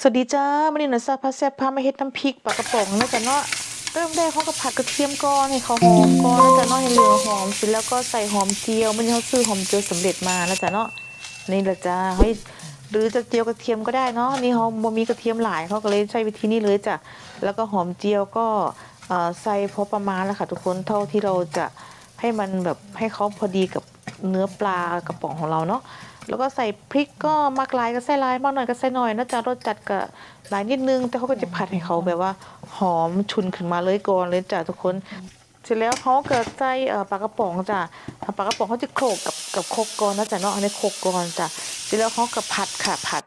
สวัสดีจ้าวันนี้หนูซาพาแซ่บพามาเฮ็ดน้ำพริกปลากระป๋องนะจ๊ะเนาะเริ่มแรกเขาก็ผัดกระเทียมก่อนให้เขาหอมก่อนนะจ๊ะเนาะให้เหลืองหอมเสร็จแล้วก็ใส่หอมเจียวมันเขาซื้อหอมเจียวสำเร็จมานะจ๊ะเนาะนี่แหละจ้าเฮ้ยหรือจะเจียวกระเทียมก็ได้เนาะนี่เขาบ่มีกระเทียมหลายเขาก็เลยใช้วิธีนี้เลยจ้ะแล้วก็หอมเจียวก็ใส่พอประมาณแล้วค่ะทุกคนเท่าที่เราจะให้มันแบบให้เขาพอดีกับเนื้อปลากระป๋องของเราเนาะ แล้วก็ใส่พริกก็มากลายก็ใส่ลายมากหน่อยก็ใส่หน่อยนะจ๊ะรสจัดก็หลายนิดนึง แต่เขาก็จะผัดให้เขาแบบว่าหอมชุนขึ้นมาเลยก่อนเลยจ้ะทุกคนเสร็จแล้วเขาก็ใส่เอ่ปลากระป๋องจ้ะปลากระป๋องเขาจะโขลกกับกับโคกก่อนนะจ๊ะเนาะอันนี้โขลกก่อนจ้ะเสร็จแล้วเขาก็ผัดค่ะผัด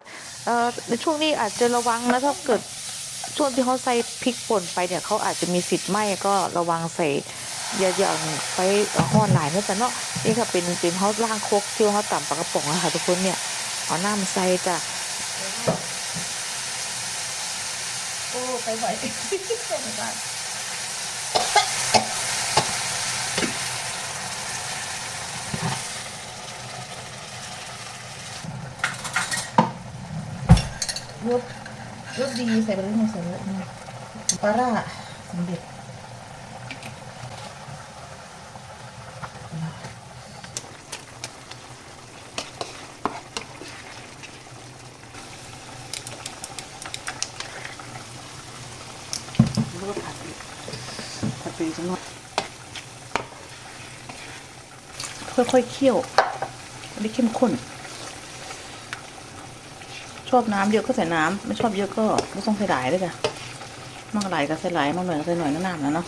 ในช่วงนี้อาจจะระวังนะถ้าเกิดช่วงที่เขาใส่พริกป่นไปเนี่ยเขาอาจจะมีสิทธิ์ไหมก็ระวังใส่ อย่าอย่างไปห่อนหลายนะจ๊ะเนาะนี่ค่ะเป็นเป็นเขาล่างโคกที่เขาต่ำปากระป๋องนะคะทุกคนเนี่ยเอาน้ำใส่จ้ะโอ้ไปไหวส่งกันรสรสดีใส่ไปเลยใส่เลยปลาร่าสำเร็จ ก็ผัดอีกผัดไปอีกสักหน่อยค่อยๆเคี่ยวไม่ได้เข้มข้น ชอบน้ำเยอะก็ใส่น้ำไม่ชอบเยอะก็ไม่ต้องใส่หลายด้วยจ้ะมากหลายก็ใส่หลายมากหน่อยก็ใส่หน่อยน้ำๆนะเนาะ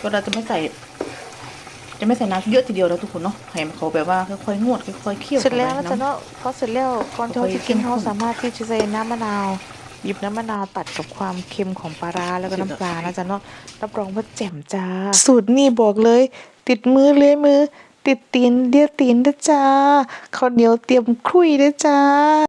ก็เราจะไม่ใส่ จะไม่ใส่น้ำเยอะทีเดียวแล้วทุกคนเนาะให้มันเขาแบบว่าค่อยๆนวดค่อยๆเคี่ยวเสร็จแล้วข้านะไปจ๊ะเนาะพอเสร็จแล้วก่อนที่เราจะกินเข้มข้นเราสามารถที่จะใส่น้ำมะนาว หยิบน้ำมะนาวตัดกับความเค็มของปลาร้าแล้วก็น้ำปลานะจ๊ะเนาะรับรองว่าแจ่มจ้า สูตรนี่บอกเลย ติดมือเลื้อยมือ ติดตีนเดียวตีนนะจ้าข้าวเหนียวเตรียมคลุยนะจ้า